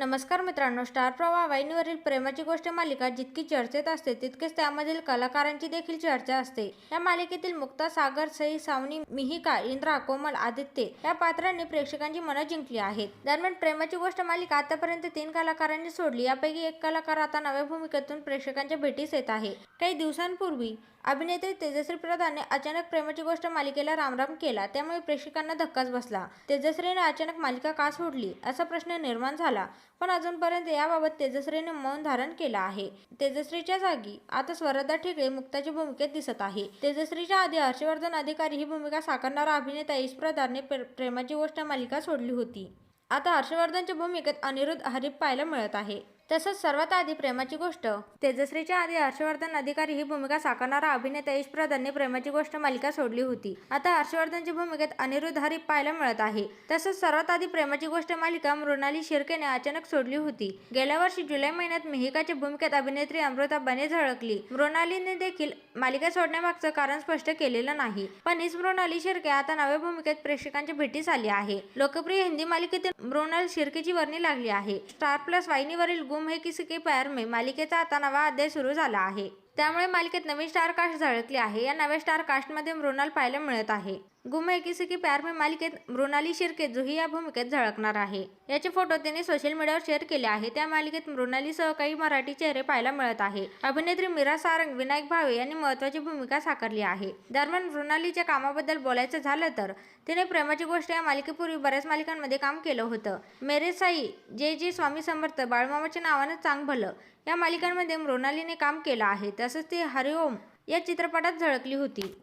नमस्कार मित्रांनो स्टार प्रवाह वाहिनीवरील प्रेमाची गोष्ट मालिका जितकी चर्चेत असते तितकेच त्यामधील कलाकारांची देखील चर्चा असते. या मालिकेतील मुक्ता सागर सई सावनी मिहिका इंद्रा कोमल आदित्य या पात्रांनी प्रेक्षकांची मनं जिंकली आहेत. दरम्यान प्रेमाची गोष्ट मालिका आतापर्यंत तीन कलाकारांनी सोडली. यापैकी एक कलाकार आता नव्या भूमिकेतून प्रेक्षकांच्या भेटीस येत आहे. काही दिवसांपूर्वी अभिनेत्री तेजश्री प्रधानने अचानक प्रेमाची गोष्ट मालिकेला रामराम केला. त्यामुळे प्रेक्षकांना धक्काच बसला. तेजश्रीने अचानक मालिका का सोडली? असा प्रश्न निर्माण झाला. पण अजूनपर्यंत याबाबत तेजश्रीने मौन धारण केलं आहे. तेजश्रीच्या जागी आता स्वरदा ठिकळे मुक्ताच्या भूमिकेत दिसत आहे. तेजश्रीच्या आधी हर्षवर्धन अधिकारी ही भूमिका साकारणारा अभिनेता यश प्रधानने प्रे- प्रेमाची गोष्ट मालिका सोडली होती. आता हर्षवर्धनच्या भूमिकेत अनिरुद्ध हरीप पाहायला मिळत आहे. तसंच सर्वात आधी प्रेमाची गोष्ट. तेजश्रीच्या आधी हर्षवर्धन अधिकारी ही भूमिका साकारणारा अभिनेता यश प्रधानने प्रेमाची गोष्ट मालिका सोडली होती. आता हर्षवर्धनच्या भूमिकेत अनिरुद्ध हरीप पाहायला मिळत आहे. तसंच सर्वात आधी प्रेमाची गोष्ट मालिका मृणाली शिर्केने अचानक सोडली होती. गेल्या वर्षी जुलै महिन्यात मिहिकाच्या भूमिकेत अभिनेत्री अमृता बने झळकली. मृणालीने देखील मालिका सोडण्यामागचं कारण स्पष्ट केलेलं नाही. पण हीच मृणाली शिर्के आता नव्या भूमिकेत प्रेक्षकांच्या भेटीस आली आहे. लोकप्रिय हिंदी मालिकेतील मृणाल शिर्केची वर्णी लागली आहे. स्टार प्लस वाहिनीवरील गुम हे किसी के पैर में मालिकेचा आता नवा अध्याय सुरू झाला आहे. त्यामुळे मालिकेत नवीन स्टार कास्ट झळकली आहे. या नव्या स्टारकास्टमध्ये मृणाल पाहायला मिळत आहे. गुम है किसी प्यार में मालिकेत मृणाली शिर्के जुही या भूमिकेत झळकणार आहे. याचे फोटो त्यांनी सोशल मीडियावर शेअर केले आहे त्या मालिकेत मृणालीसह काही मराठी चेहरे पाहायला मिळत आहे. अभिनेत्री मीरा सारंग विनायक भावे यांनी महत्वाची भूमिका साकारली आहे. दरम्यान मृणालीच्या कामाबद्दल बोलायचं झालं तर तिने प्रेमाची गोष्ट या मालिकेपूर्वी बऱ्याच मालिकांमध्ये काम केलं होतं. मेरे साई जे जे स्वामी समर्थ बाळमामाच्या नावानं चांग भलं या मालिकांमध्ये मृणालीने काम केलं आहे. तसंच ती हरिओम या चित्रपटात झळकली होती.